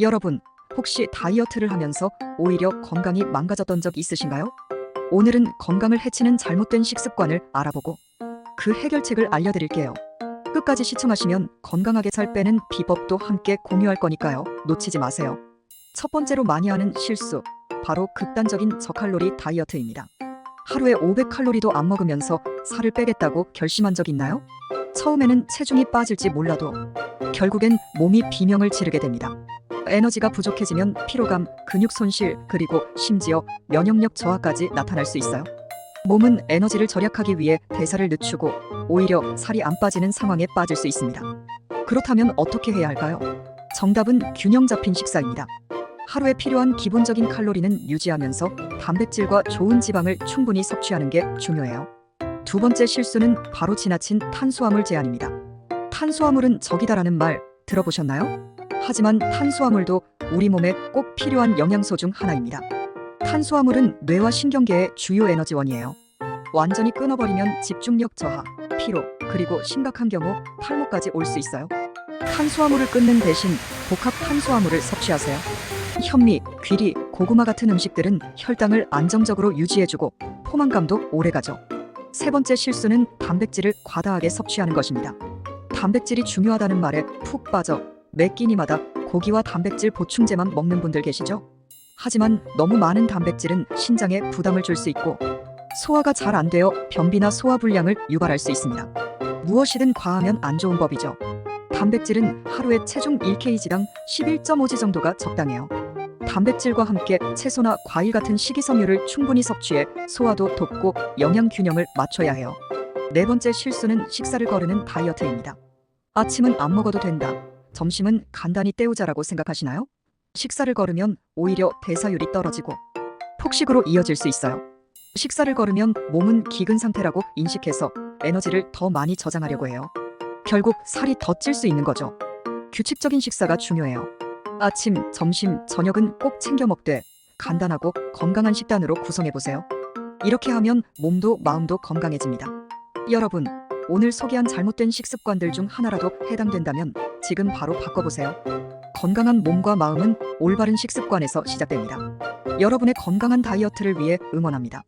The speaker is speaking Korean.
여러분, 혹시 다이어트를 하면서 오히려 건강이 망가졌던 적 있으신가요? 오늘은 건강을 해치는 잘못된 식습관을 알아보고 그 해결책을 알려드릴게요. 끝까지 시청하시면 건강하게 살 빼는 비법도 함께 공유할 거니까요. 놓치지 마세요. 첫 번째로 많이 하는 실수, 바로 극단적인 저칼로리 다이어트입니다. 하루에 500칼로리도 안 먹으면서 살을 빼겠다고 결심한 적 있나요? 처음에는 체중이 빠질지 몰라도 결국엔 몸이 비명을 지르게 됩니다. 에너지가 부족해지면 피로감, 근육 손실, 그리고 심지어 면역력 저하까지 나타날 수 있어요. 몸은 에너지를 절약하기 위해 대사를 늦추고 오히려 살이 안 빠지는 상황에 빠질 수 있습니다. 그렇다면 어떻게 해야 할까요? 정답은 균형 잡힌 식사입니다. 하루에 필요한 기본적인 칼로리는 유지하면서 단백질과 좋은 지방을 충분히 섭취하는 게 중요해요. 두 번째 실수는 바로 지나친 탄수화물 제한입니다. 탄수화물은 적이다라는 말 들어보셨나요? 하지만 탄수화물도 우리 몸에 꼭 필요한 영양소 중 하나입니다. 탄수화물은 뇌와 신경계의 주요 에너지원이에요. 완전히 끊어버리면 집중력 저하, 피로, 그리고 심각한 경우 탈모까지 올 수 있어요. 탄수화물을 끊는 대신 복합 탄수화물을 섭취하세요. 현미, 귀리, 고구마 같은 음식들은 혈당을 안정적으로 유지해주고 포만감도 오래가죠. 세 번째 실수는 단백질을 과다하게 섭취하는 것입니다. 단백질이 중요하다는 말에 푹 빠져 매 끼니마다 고기와 단백질 보충제만 먹는 분들 계시죠? 하지만 너무 많은 단백질은 신장에 부담을 줄 수 있고 소화가 잘 안 되어 변비나 소화 불량을 유발할 수 있습니다. 무엇이든 과하면 안 좋은 법이죠. 단백질은 하루에 체중 1kg당 11.5g 정도가 적당해요. 단백질과 함께 채소나 과일 같은 식이섬유를 충분히 섭취해 소화도 돕고 영양 균형을 맞춰야 해요. 네 번째 실수는 식사를 거르는 다이어트입니다. 아침은 안 먹어도 된다. 점심은 간단히 때우자라고 생각하시나요? 식사를 거르면 오히려 대사율이 떨어지고 폭식으로 이어질 수 있어요. 식사를 거르면 몸은 기근 상태라고 인식해서 에너지를 더 많이 저장하려고 해요. 결국 살이 더 찔 수 있는 거죠. 규칙적인 식사가 중요해요. 아침, 점심, 저녁은 꼭 챙겨 먹되 간단하고 건강한 식단으로 구성해 보세요. 이렇게 하면 몸도 마음도 건강해집니다. 여러분, 오늘 소개한 잘못된 식습관들 중 하나라도 해당된다면 지금 바로 바꿔보세요. 건강한 몸과 마음은 올바른 식습관에서 시작됩니다. 여러분의 건강한 다이어트를 위해 응원합니다.